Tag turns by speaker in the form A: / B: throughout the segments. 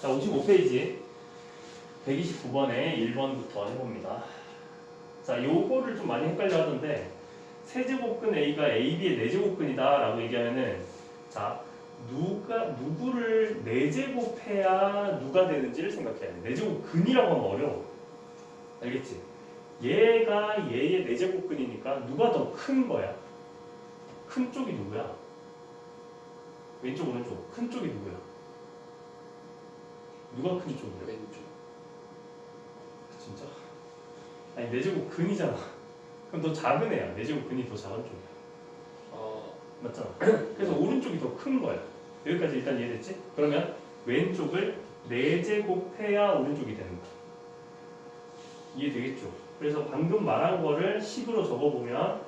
A: 자, 55페이지 129번에 1번부터 해봅니다. 자, 요거를 좀 많이 헷갈려 하던데 세제곱근 A가 AB의 네제곱근이다 라고 얘기하면은 자, 누가 누구를 네제곱해야 누가 되는지를 생각해야 돼. 네제곱근이라고 하면 어려워. 알겠지? 얘가 얘의 네제곱근이니까 누가 더 큰 거야? 큰 쪽이 누구야? 왼쪽 오른쪽 큰 쪽이 누구야? 누가 큰 쪽이야?
B: 왼쪽.
A: 진짜? 아니 내제곱 근이잖아. 그럼 더 작은 애야. 내제곱 근이 더 작은 쪽이야.
B: 어,
A: 맞잖아. 그래서 오른쪽이 더 큰 거야. 여기까지 일단 이해됐지? 그러면 왼쪽을 내제곱해야 오른쪽이 되는 거야. 이해되겠죠? 그래서 방금 말한 거를 식으로 적어보면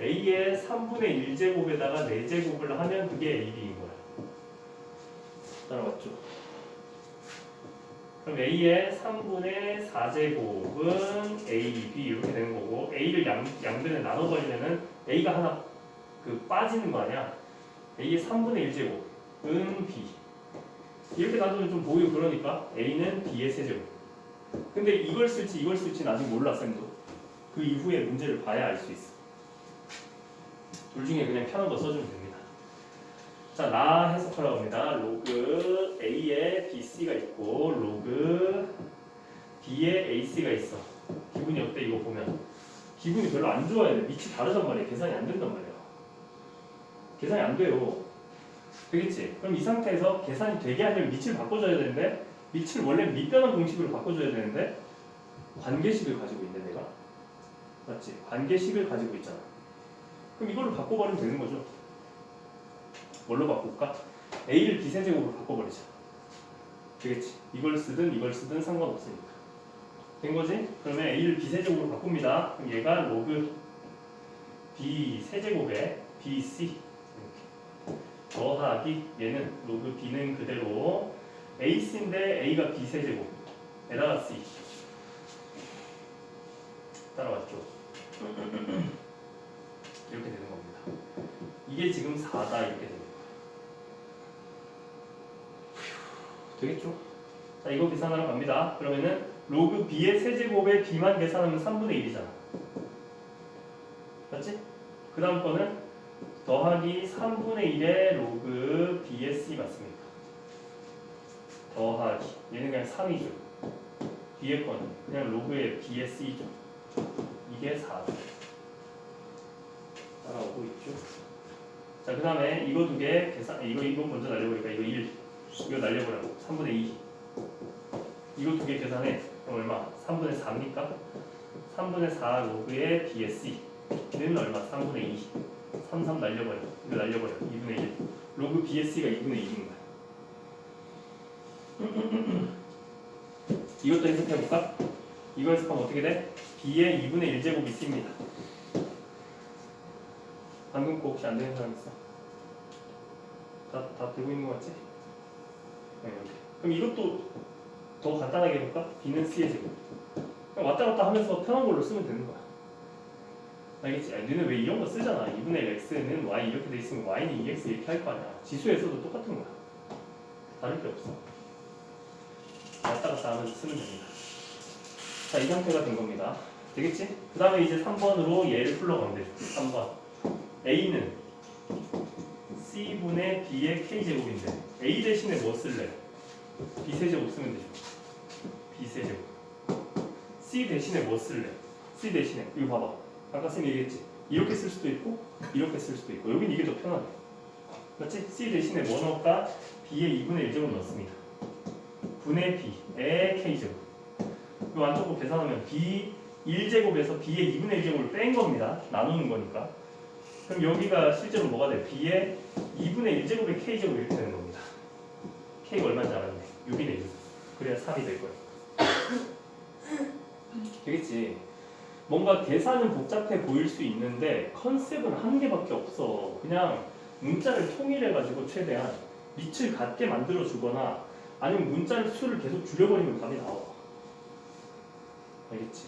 A: a의 3분의 1제곱에다가 4제곱을 하면 그게 ab인 거야. 따라왔죠? 그럼 a의 3분의 4제곱은 ab 이렇게 되는 거고 a를 양, 양변에 나눠버리면은 a가 하나 그 빠지는 거 아니야? a의 3분의 1제곱은 b. 이렇게 놔두면 좀 보이고 그러니까 a는 b의 세제곱. 근데 이걸 쓸지 이걸 쓸지는 아직 몰라 쌤도. 그 이후에 문제를 봐야 알 수 있어. 둘 중에 그냥 편한 거 써주면 됩니다 자 나 해석하라고 합니다. 로그 a에 bc가 있고 로그 b에 ac가 있어. 기분이 어때 이거 보면? 기분이 별로 안 좋아야 돼 밑이 다르단 말이야 계산이 안 된단 말이야 계산이 안 돼요. 되겠지? 그럼 이 상태에서 계산이 되게 하려면 밑을 바꿔줘야 되는데 밑을 원래 밑변환 공식으로 바꿔줘야 되는데 관계식을 가지고 있네 내가. 맞지? 관계식을 가지고 있잖아. 그럼 이걸로 바꿔버리면 되는 거죠 뭘로 바꿀까? a를 b세제곱으로 바꿔버리자. 되겠지? 이걸 쓰든 이걸 쓰든 상관없으니까. 된 거지? 그러면 a를 b세제곱으로 바꿉니다. 그럼 얘가 로그 b세제곱에 bc 이렇게. 더하기 얘는 로그 b는 그대로 ac인데 a가 b 세제곱. 에다가 c. 따라왔죠? 이렇게 되는 겁니다. 이게 지금 4다 이렇게 거예요 휴, 되겠죠? 자 이거 계산하러 갑니다. 그러면은 로그 b의 세제곱에 b만 계산하면 3분의 1이잖아. 맞지? 그 다음 거는 더하기 3분의 1의 로그 b의 c 맞습니까? 더하기. 얘는 그냥 3이죠. 뒤에 거는 그냥 로그의 b의 c죠. 이게 4죠 따라오고 있죠? 자 그 다음에 이거 두 개 계산 이거 이거 먼저 날려버리니까 이거 1 이거 날려버리고 3분의 2 이거 두 개 계산해 그럼 얼마? 3분의 4입니까? 3분의 4 로그의 b의 c는 얼마? 3분의 2 3, 3 날려버려 이거 날려버려 2분의 1 로그 b의 c가 2분의 1인 거야 이것도 해석해볼까? 이거 해석하면 어떻게 돼? b의 2분의 1제곱이 있습니다. 방금 거 혹시 안 되는 사람 있어? 다, 다 되고 있는 거 같지? 그럼 이것도 더 간단하게 해볼까? b는 c의 제곱. 왔다 갔다 하면서 편한 걸로 쓰면 되는 거야. 알겠지? 아니, 너는 왜 이런 거 쓰잖아. 2분의 1 x는 y 이렇게 돼 있으면 y는 2x 이렇게 할 거 아니야. 지수에서도 똑같은 거야. 다를 게 없어. 왔다 갔다 하면서 쓰면 됩니다. 자, 이 상태가 된 겁니다. 되겠지? 그 다음에 이제 3번으로 얘를 풀러가면 되죠. 3번. A는 C분의 B의 K제곱인데 A 대신에 뭐 쓸래? B세제곱 쓰면 되죠. B세제곱. C 대신에 뭐 쓸래? C 대신에 이거 봐봐. 아까 쌤 얘기했지? 이렇게 쓸 수도 있고 이렇게 쓸 수도 있고 여긴 이게 더 편하네. 맞지? C 대신에 뭐 넣을까? B의 2분의 1제곱 넣습니다. 분의 b의 k제곱 이거 안쪽으로 계산하면 b 1제곱에서 b의 2분의 1제곱을 뺀 겁니다 나누는 거니까 그럼 여기가 실제로 뭐가 돼? b의 2분의 1제곱의 k제곱 이렇게 되는 겁니다 k가 얼마인지 알았네 6이네 6 그래야 3이 될 거예요 되겠지? 뭔가 계산은 복잡해 보일 수 있는데 컨셉은 한 개밖에 없어. 그냥 문자를 통일해 가지고 최대한 밑을 같게 만들어 주거나 아니면 문자를 수를 계속 줄여버리면 답이 나와. 알겠지?